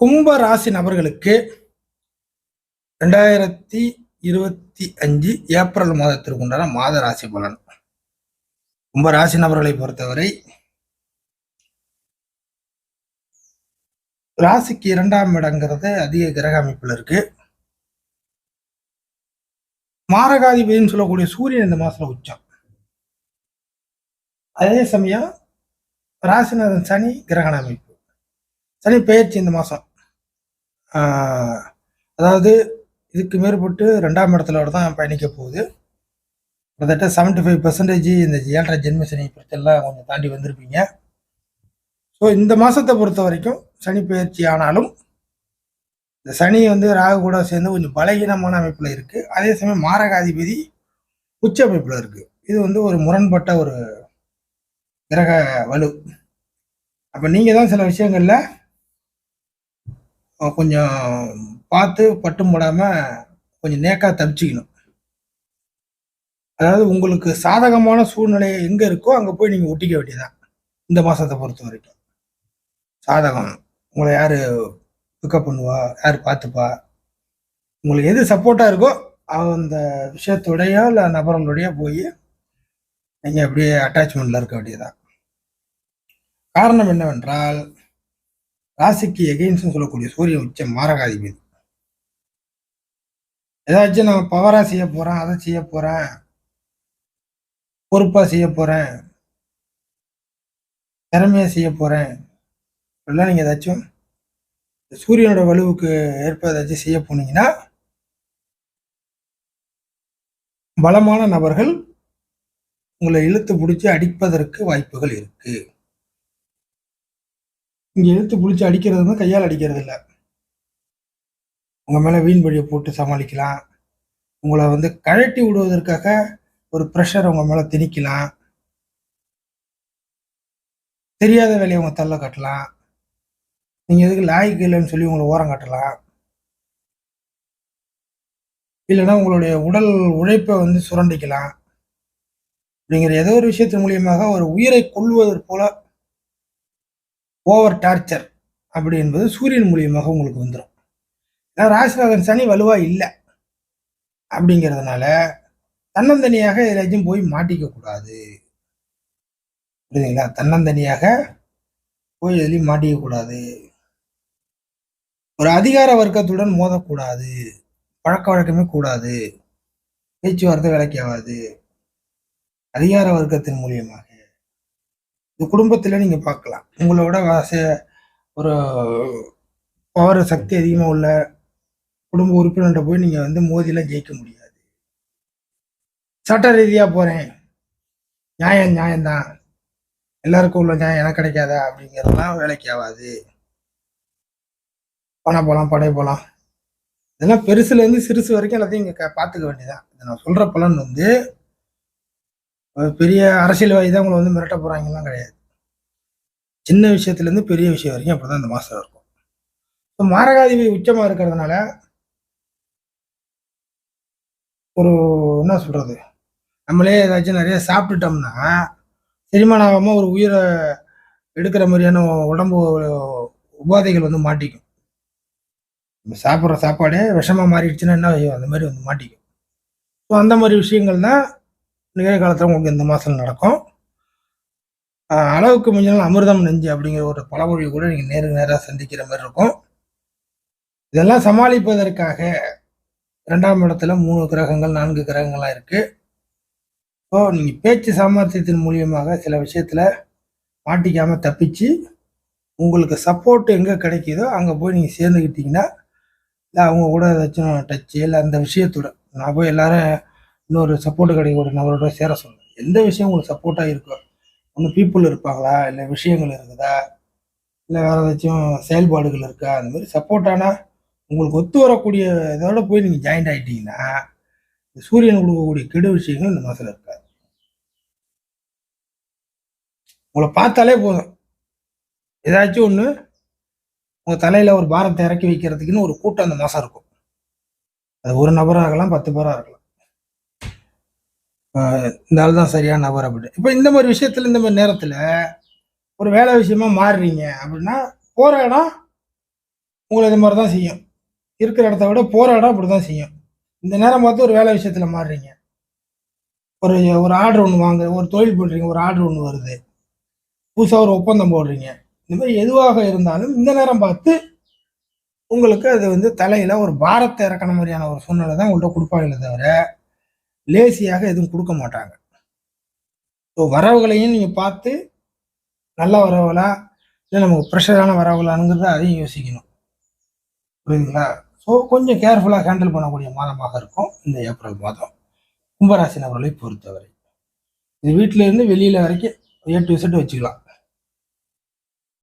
கும்ப ராசி நபர்களுக்கு ரெண்டாயிரத்தி இருபத்தி அஞ்சு ஏப்ரல் மாதத்திற்கு உண்டான மாத ராசி பலன். கும்ப ராசி நபர்களை பொறுத்தவரை ராசிக்கு இரண்டாம் இடங்கிறது அதிக கிரக அமைப்பில் இருக்கு. மாரகாதிபதினு சொல்லக்கூடிய சூரியன் இந்த மாசத்துல உச்சம். அதே சமயம் ராசிநாதன் சனி கிரகண அமைப்பு. சனி பெயர்ச்சி இந்த மாசம். அதாவது இதுக்கு மேற்பட்டு ரெண்டாம் இடத்துல தான் பயணிக்க போகுது. கிட்டத்தட்ட செவன்டி ஃபைவ் பர்சன்டேஜ் இந்த ஏழரை ஜென்ம சனி கொஞ்சம் தாண்டி வந்திருப்பீங்க. ஸோ இந்த மாதத்தை பொறுத்த வரைக்கும் சனி பயிற்சி ஆனாலும் இந்த சனி வந்து ராகு கூட சேர்ந்து கொஞ்சம் பலகீனமான அமைப்பில் இருக்குது அதே சமயம் மாரகாதிபதி உச்ச அமைப்பில் இருக்குது இது வந்து ஒரு முரண்பட்ட ஒரு கிரக வலு. அப்போ நீங்கள் தான் சில விஷயங்களில் கொஞ்சம் பார்த்து பட்டும் போடாமல் கொஞ்சம் நேக்காக தப்பிச்சிக்கணும் அதாவது உங்களுக்கு சாதகமான சூழ்நிலை எங்கே இருக்கோ அங்கே போய் நீங்கள் ஒட்டிக்க வேண்டியதான் இந்த மாதத்தை பொறுத்த வரைக்கும். சாதகம். உங்களை யார் பிக்கப் பண்ணுவா? யார் பார்த்துப்பா? உங்களுக்கு எது சப்போர்ட்டாக இருக்கோ அந்த விஷயத்தோடையோ இல்லை நபர்களோடையோ போய் நீங்கள் அப்படியே அட்டாச்மெண்ட்டில் இருக்க வேண்டியதான் காரணம் என்னவென்றால் ராசிக்கு எகெயின்ஸ்னு சொல்லக்கூடிய சூரிய உச்சம் மாரகாதிபதி ஏதாச்சும் நான் பவராக செய்ய போகிறேன் அதை செய்ய போகிறேன் பொறுப்பாக செய்ய போகிறேன் திறமையாக செய்ய போகிறேன் இப்படிலாம் நீங்கள் ஏதாச்சும் சூரியனோட வலுவுக்கு ஏற்ப ஏதாச்சும் செய்ய போனீங்கன்னா பலமான நபர்கள் உங்களை இழுத்து பிடிச்சி அடிப்பதற்கு வாய்ப்புகள் இருக்குது இங்கே இழுத்து பிடிச்சி அடிக்கிறது வந்து கையால் அடிக்கிறது இல்லை உங்கள் மேலே வீண் வழியை போட்டு சமாளிக்கலாம். உங்களை வந்து கழட்டி விடுவதற்காக ஒரு ப்ரெஷர் உங்கள் மேலே திணிக்கலாம். தெரியாத வேலையை உங்கள் தள்ள கட்டலாம். நீங்கள் எதுக்கு லாய்க்கு இல்லைன்னு சொல்லி உங்களை ஓரம் கட்டலாம். இல்லைன்னா உங்களுடைய உடல் உழைப்பை வந்து சுரண்டிக்கலாம். அப்படிங்கிற ஏதோ ஒரு விஷயத்தின் மூலியமாக ஒரு உயிரை கொள்வதற்கு போல ஓவர் டார்ச்சர் அப்படி என்பது சூரியன் மூலியமாக உங்களுக்கு வந்துடும் ஏன்னா ராசிநாதன் சனி வலுவாக இல்லை. அப்படிங்கிறதுனால தன்னந்தனியாக எதாச்சும் போய் மாட்டிக்க கூடாது. புரியுதுங்களா? தன்னந்தனியாக போய் எதுலையும் மாட்டிக்க கூடாது. ஒரு அதிகார வர்க்கத்துடன் மோதக்கூடாது. பழக்க வழக்கமே கூடாது. பேச்சுவார்த்தை வேலைக்கு ஆகாது. அதிகார வர்க்கத்தின் மூலியமாக. குடும்பத்தில் நீங்கள் பார்க்கலாம் உங்களோட வாச- ஒரு பவர் சக்தி அதிகமாக உள்ள குடும்ப உறுப்பினர்கிட்ட போய் நீங்கள் வந்து மோதிலாம் ஜெயிக்க முடியாது. சட்ட ரீதியாக போகிறேன் நியாயம் நியாயம்தான். எல்லாருக்கும் உள்ள நியாயம் எனக்கு கிடைக்காதா? அப்படிங்கிறதெல்லாம் வேலைக்கு ஆகாது. பணம் போகலாம் படை போகலாம் இதெல்லாம் பெருசுலேருந்து சிறுசு வரைக்கும் எல்லாத்தையும் இங்கே பார்த்துக்க வேண்டியதான் இதை நான் சொல்கிற பலன் வந்து பெரிய அரசியல்வாதி தான் உங்களை வந்து மிரட்ட போகிறாங்கலாம் கிடையாது. சின்ன விஷயத்துலேருந்து பெரிய விஷயம் வரைக்கும் அப்படி தான் இந்த மாதம் இருக்கும். இப்போ மாரகாதிபதி உச்சமாக இருக்கிறதுனால ஒரு என்ன சொல்கிறது நம்மளே ஏதாச்சும் நிறைய சாப்பிட்டுட்டோம்னா செரிமானம் ஆகாமல் ஒரு உயிரை எடுக்கிற மாதிரியான உடம்பு உபாதைகள் வந்து மாட்டிக்கும். நம்ம சாப்பிட்ற சாப்பாடே விஷமாக மாறிடுச்சுன்னா என்ன அந்த மாதிரி வந்து மாட்டிக்கும். ஸோ அந்த மாதிரி விஷயங்கள் தான் நிகழ்காலத்தில் உங்களுக்கு இந்த மாதம் நடக்கும். அளவுக்கு மிஞ்சினால் அமிர்தம் நெஞ்சு அப்படிங்கிற ஒரு பழமொழி கூட நீங்கள் நேருக்கு நேராக சந்திக்கிற மாதிரி இருக்கும். இதெல்லாம் சமாளிப்பதற்காக ரெண்டாம் இடத்துல மூணு கிரகங்கள் நான்கு கிரகங்கள்லாம் இருக்குது ஸோ நீங்கள் பேச்சு சாமர்த்தியத்தின் மூலியமாக சில விஷயத்தில் மாட்டிக்காமல் தப்பிச்சு உங்களுக்கு சப்போர்ட் எங்கே கிடைக்குதோ அங்கே போய் நீங்கள் சேர்ந்துக்கிட்டீங்கன்னா இல்லை அவங்க கூட ஏதாச்சும் டச்சு இல்லை அந்த விஷயத்தோட நான் போய் எல்லாரும் இன்னொரு சப்போர்ட் கிடைக்கக்கூடிய நபரோட சேர சொல்லுவேன் எந்த விஷயம் உங்களுக்கு சப்போர்ட்டாக இருக்கோ ஒன்று பீப்புள் இருப்பாங்களா? இல்லை விஷயங்கள் இருக்குதா? இல்லை வேறு ஏதாச்சும் செயல்பாடுகள் இருக்கா? அந்த மாதிரி சப்போர்ட்டானா உங்களுக்கு ஒத்து வரக்கூடிய இதோட போய் நீங்கள் ஜாயின்ட் ஆகிட்டீங்கன்னா இந்த சூரியன் கொடுக்கக்கூடிய கெடு விஷயங்கள் இந்த மாதத்தில் இருக்காது. உங்களை பார்த்தாலே போதும். ஏதாச்சும் ஒன்று உங்கள் தலையில் ஒரு பாரத்தை இறக்கி வைக்கிறதுக்குன்னு ஒரு கூட்டம் அந்த மாதம் இருக்கும். அது ஒரு நபராக இருக்கலாம் பத்து பேராக இருக்கலாம். இந்த ஆள் தான் சரியான நபர் அப்படின்னு இப்போ இந்த மாதிரி விஷயத்தில் இந்த மாதிரி நேரத்தில் ஒரு வேலை விஷயமா மாறுறீங்க அப்படின்னா போகிற இடம் உங்களை இது மாதிரி தான் செய்யும். இருக்கிற இடத்த விட போகிற இடம் அப்படி தான் செய்யும். இந்த நேரம் பார்த்து ஒரு வேலை விஷயத்தில் மாறுறீங்க. ஒரு ஒரு ஆர்டர் ஒன்று வாங்குற ஒரு தொழில் பண்ணுறீங்க ஒரு ஆர்டர் ஒன்று வருது. புதுசாக ஒரு ஒப்பந்தம் போடுறீங்க. இந்த மாதிரி எதுவாக இருந்தாலும் இந்த நேரம் பார்த்து உங்களுக்கு அது வந்து தலையில் ஒரு பாரத்தை இறக்கின மாதிரியான ஒரு சூழ்நிலை தான் உங்கள்கிட்ட கொடுப்பாங்களே தவிர லேசியாக எதுவும் கொடுக்க மாட்டாங்க. ஸோ வரவுகளையும் நீங்கள் பார்த்து நல்ல வரவுகளா இல்லை நமக்கு ப்ரெஷரான வரவுகளானுங்கிறத அதையும் யோசிக்கணும். புரியுதுங்களா? ஸோ கொஞ்சம் கேர்ஃபுல்லாக ஹேண்டில் பண்ணக்கூடிய மாதமாக இருக்கும் இந்த ஏப்ரல் மாதம். கும்பராசி நபர்களை பொறுத்தவரை. இது வீட்டிலேருந்து வெளியில் வரைக்கும் ஏ டு செட் வச்சுக்கலாம்.